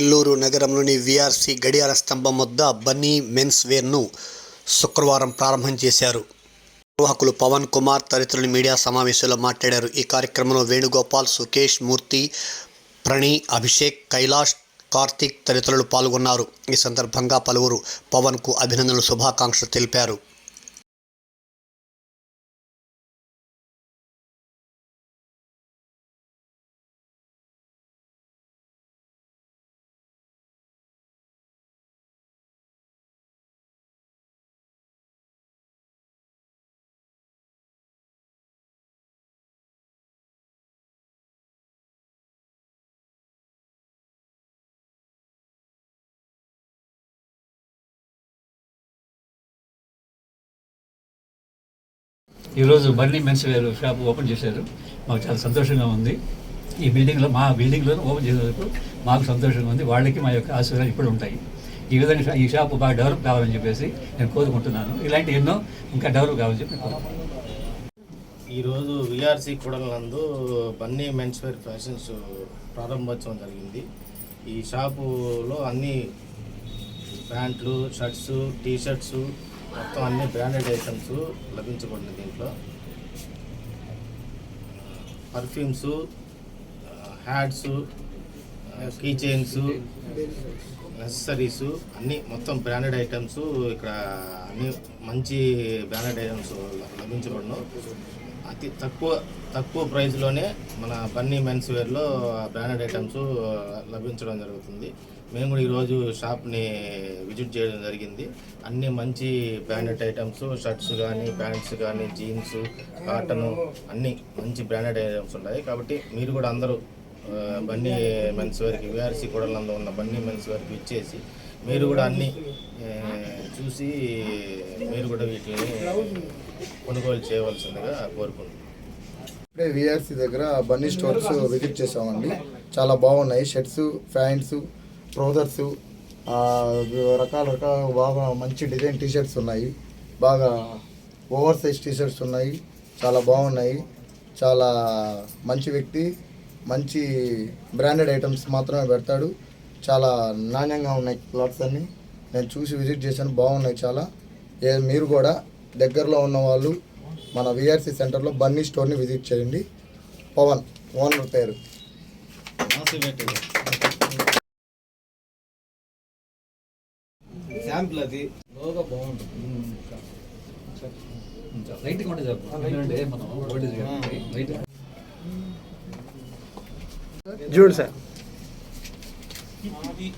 నెల్లూరు నగరంలోని వీఆర్సీ గడియార స్తంభం వద్ద బన్నీ మెన్స్ వేర్ను శుక్రవారం ప్రారంభం చేశారు. నిర్వాహకులు పవన్ కుమార్ తదితరులు మీడియా సమావేశంలో మాట్లాడారు. ఈ కార్యక్రమంలో వేణుగోపాల్ సుకేష్ మూర్తి ప్రణి అభిషేక్ కైలాష్ కార్తీక్ తదితరులు పాల్గొన్నారు. ఈ సందర్భంగా పలువురు పవన్కు అభినందనలు శుభాకాంక్షలు తెలిపారు. ఈరోజు Bunny men's wear shop open చేశారు. మాకు చాలా సంతోషంగా ఉంది. ఈ బిల్డింగ్లో మా బిల్డింగ్లో ఓపెన్ చేసేందుకు మాకు సంతోషంగా ఉంది. వాళ్ళకి మా యొక్క ఆశీర్వాదాలు ఇప్పుడు ఉంటాయి. ఈ విధంగా ఈ షాప్ బాగా డెవలప్ కావాలని చెప్పేసి నేను కోరుకుంటున్నాను. ఇలాంటి ఎన్నో ఇంకా డెవలప్ కావాలని చెప్పి ఈరోజు విఆర్సి కూడలందు బన్నీ మెన్స్ వేర్ ఫ్యాషన్స్ ప్రారంభోత్సవం జరిగింది. ఈ షాపులో అన్ని ప్యాంట్లు షర్ట్స్ టీ షర్ట్స్ మొత్తం అన్ని బ్రాండెడ్ ఐటమ్స్ లభించబడిన దీంట్లో. Perfumes hats key chains accessories అన్నీ మొత్తం బ్రాండెడ్ ఐటమ్స్ ఇక్కడ అన్ని మంచి బ్రాండెడ్ ఐటమ్స్ లభించబడను. అతి తక్కువ తక్కువ ప్రైస్లోనే మన బన్నీ మెన్స్ వేర్లో బ్రాండెడ్ ఐటమ్స్ లభించడం జరుగుతుంది. మేము కూడా ఈరోజు షాప్ని విజిట్ చేయడం జరిగింది. అన్ని మంచి బ్రాండెడ్ ఐటమ్స్ షర్ట్స్ కానీ ప్యాంట్స్ కానీ జీన్స్ కాటన్ అన్ని మంచి బ్రాండెడ్ ఐటమ్స్ ఉన్నాయి. కాబట్టి మీరు కూడా అందరూ బన్నీ మెన్స్ వేర్కి విఆర్సీ కూడలంలో ఉన్న బన్నీ మెన్స్ వేర్కి ఇచ్చేసి మీరు కూడా అన్ని చూసి మీరు కూడా వీటిని కొనుగోలు చేయవలసిందిగా కోరుకుంటున్నాను ఇప్పుడే విఆర్సీ దగ్గర బన్నీ స్టోర్స్ విజిట్ చేసామండి చాలా బాగున్నాయి. షర్ట్స్ ప్యాంట్స్ ట్రౌజర్స్ రకాల రకాల బాగా మంచి డిజైన్ టీషర్ట్స్ ఉన్నాయి. బాగా ఓవర్ సైజ్ టీషర్ట్స్ ఉన్నాయి. చాలా బాగున్నాయి. చాలా మంచి వ్యక్తి మంచి బ్రాండెడ్ ఐటమ్స్ మాత్రమే పెడతాడు. చాలా నాణ్యంగా ఉన్నాయి క్లాత్స్ అన్ని. నేను చూసి విజిట్ చేశాను బాగున్నాయి చాలా. ఏ మీరు కూడా దగ్గరలో ఉన్న వాళ్ళు మన విఆర్సి సెంటర్లో బన్నీ స్టోర్ని విజిట్ చేయండి. పవన్ ఓనర్ పేరు. శాంపుల్ అది. లోగా బాగుంటుంది. లైట్ చూడు సార్. Abi.